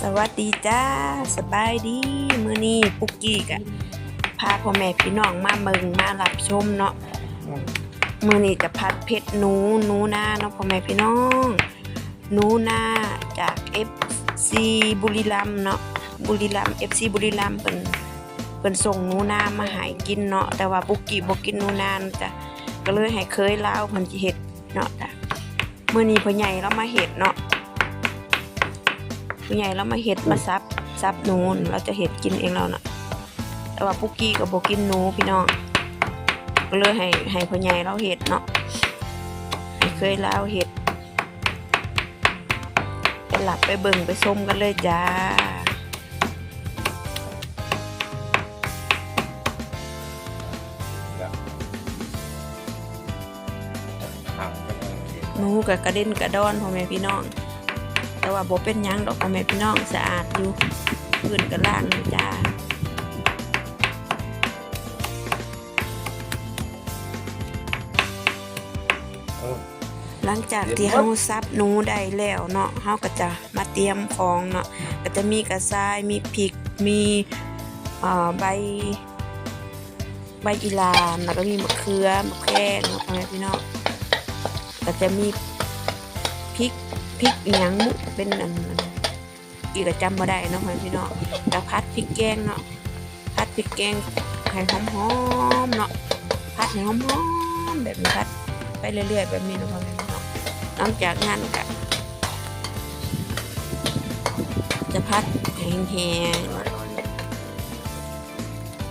สวัสดีจ้าสบายดี มื้อนี้ปุกกี้กะพาพ่อแม่พี่น้องมาเมืองมารับชมเนาะมื้อนี้จะพัดเผ็ดหนูหนูนาเนาะพ่อแม่พี่น้องหนูนาจาก FC บุรีรัมเนาะบุรีรัมย์ FC บุรีรัมเพิ่นเพิ่นส่งหนูนามาให้กินเนาะแต่ว่าปุกกี้บ่กินหนูนานจ้ะก็เลยให้เคยเล่าเพิ่นสิเฮ็ดเนาะจ้ะมื้อนี้พ่อใหญ่เรามาเฮ็ดเนาะ ผู้ใหญ่เรามาเห็ดมาซับซับหนูนเราจะเห็ดกินเองเราน่ะ แต่ว่าปุกกี้กับโบกินหนูพี่น้องก็เลยให้ให้พ่อใหญ่เราเห็ดเนาะให้เคยเล่าเห็ดไปหลับไปเบิ่งไปส้มกันเลยจ้าหนูกับกระเด็นกระดอนพ่อแม่พี่น้อง แต่ว่าโบเป็นหยังดอกพ่อแม่พี่น้องสะอาดอยู่พื้นกันล่างอยู่จ้าหลังจากที่เฮาซับหนูได้แล้วเนาะเฮาก็จะมาเตรียมของเนาะก็จะมีกระชายมีพริกมีเอ่อใบใบอีลานแล้วก็มีมะเขือมะแข้งเนาะพ่อแม่พี่น้องก็จะมีพริก พริกอีหยังมุเป็นอันอีกก็จำบ่ได้เนาะพ่อแม่พี่น้องแล้วพัดพริกแกงเนาะพัดพริกแกงให้หอมๆเนาะพัดให้หอมๆแบบนี้พัดไปเรื่อยๆแบบนี้นะพ่อแม่พี่น้องหลังจากงานก็จะพัดแห้งๆ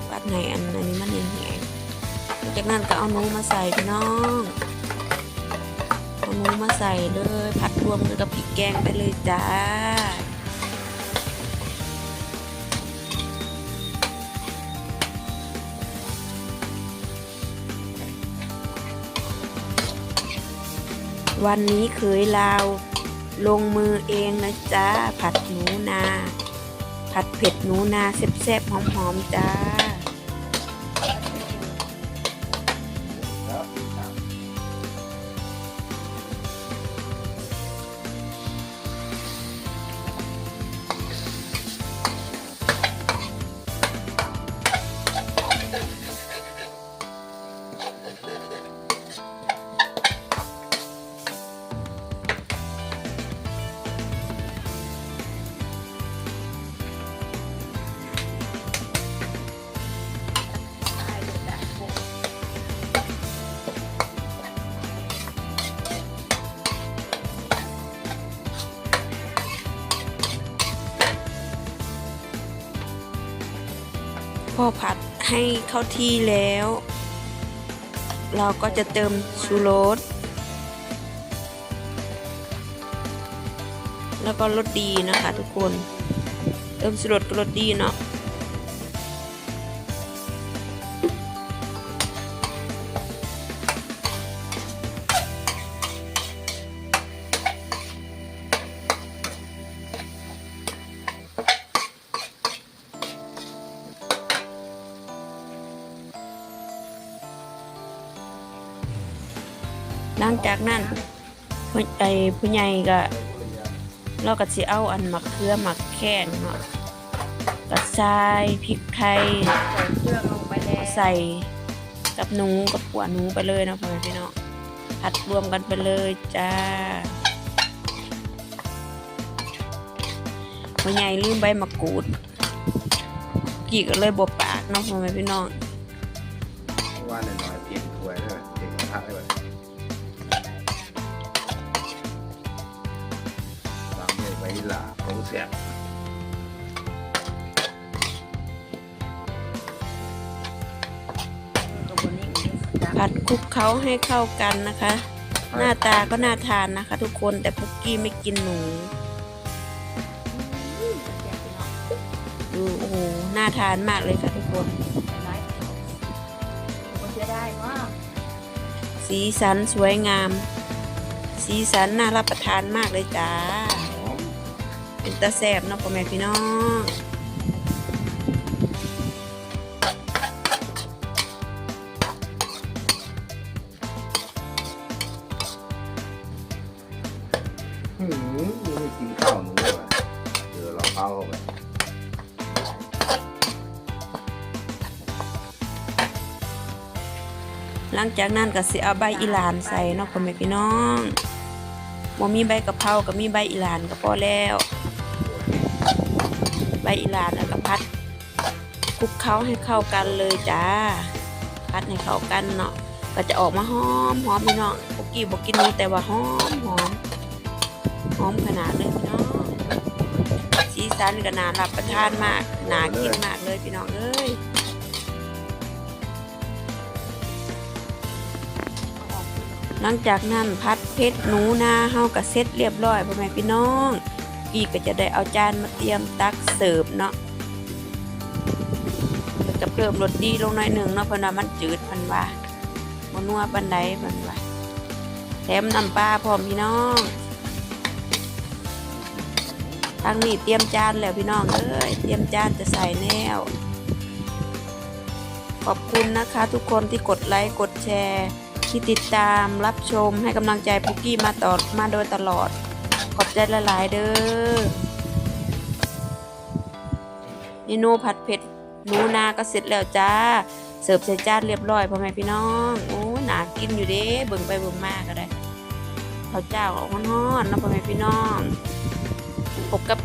พัดในอันอันนี้มันแห้งๆจากนั้นก็เอาหนูมาใส่พี่น้อง เอาหนูมาใส่เลย ผัดรวมกับพริกแกงไปเลยจ้าวันนี้เคยลาวลงมือเองนะจ๊ะ ผัดหนูนา ผัดเผ็ดหนูนาแซ่บๆหอมๆจ้า พอผัดให้เข้าที่แล้ว เราก็จะเติมชูรสแล้วก็รสดีนะคะทุกคน เติมชูรสก็รสดีเนาะ หลังจากนั้นไอ้ผู้ใหญ่ก็เราก็สิเอาอันมะเขือมะแข้งเนาะกระชายพริกไทยเครื่องลงไปแล้วใส่กับหนูกับขัวหนูไปเลยนะพ่อแม่พี่น้องผัดรวมกันไปเลยจ้าพ่อใหญ่ลืมใบมะกรูดกี่ก็เลยบวปากเนาะพ่อแม่พี่น้องว่าหน่อยๆเปลี่ยนถ้วยด้วยเปลี่ยนกระทะด้วย ตามด้วยใบหล่าของเสียบผัดคลุกเคล้าให้เข้ากันนะคะ หน้าตาก็น่าทานนะคะ ทุกคนแต่พุกกี้ไม่กินหนูดูโอ้โหน่าทานมากเลยค่ะทุกคนเสียได้ว่าสีสันสวยงาม สีสันน่ารับประทานมากเลยจ้าหอม เป็นตาแซบเนาะพ่อแม่พี่น้องหืมดูไม่กินข้าวหนูเลยว่ะเดี๋ยวเราเข้าเข้าไปหลังจากนั้นก็เสียใบอีหร่านใส่เนาะพ่อแม่พี่น้องบ่มีใบกะเพราก็มีใบอีหร่านก็พอแล้ว อีลานแล้วก็พัดคลุกเคล้าให้เข้ากันเลยจ้า พัดให้เข้ากันเนาะก็จะออกมาหอมหอมพี่น้องปุกกี้บอกกินนูแต่ว่าหอมหอมหอมขนาดเลยพี่น้องสีสันก็น่ารับประทานมากน่ากินมากเลยพี่น้องเอ้ยหลังจากนั้นพัดเพชรหนูนาเฮาก็เสร็จเรียบร้อยพ่อแม่พี่น้อง กีก็จะได้เอาจานมาเตรียมตักเสิร์ฟเนาะแล้วก็เพิ่มรสดีลงหน่อยหนึ่งเนาะเพราะว่ามันจืดมันว่าบ่นัวปานใดมันว่าแถมน้ำปลาพร้อมพี่น้องทางนี้เตรียมจานแล้วพี่น้องเอ้ยเตรียมจานจะใส่แนวขอบคุณนะคะทุกคนที่กดไลค์กดแชร์ที่ติดตามรับชมให้กำลังใจปุกกี้มาต่อมาโดยตลอด ได้ละลายเด้อเมนูผัดเผ็ดหนูนาก็เสร็จแล้วจ้า เสิร์ฟใส่จานเรียบร้อยพ่อแม่พี่น้องโอ้หนากินอยู่เด้เบิ่งไปเบิ่งมากก็ได้ข้าวเจ้าฮ้อนๆเนะพ่อแม่พี่น้องพบกับ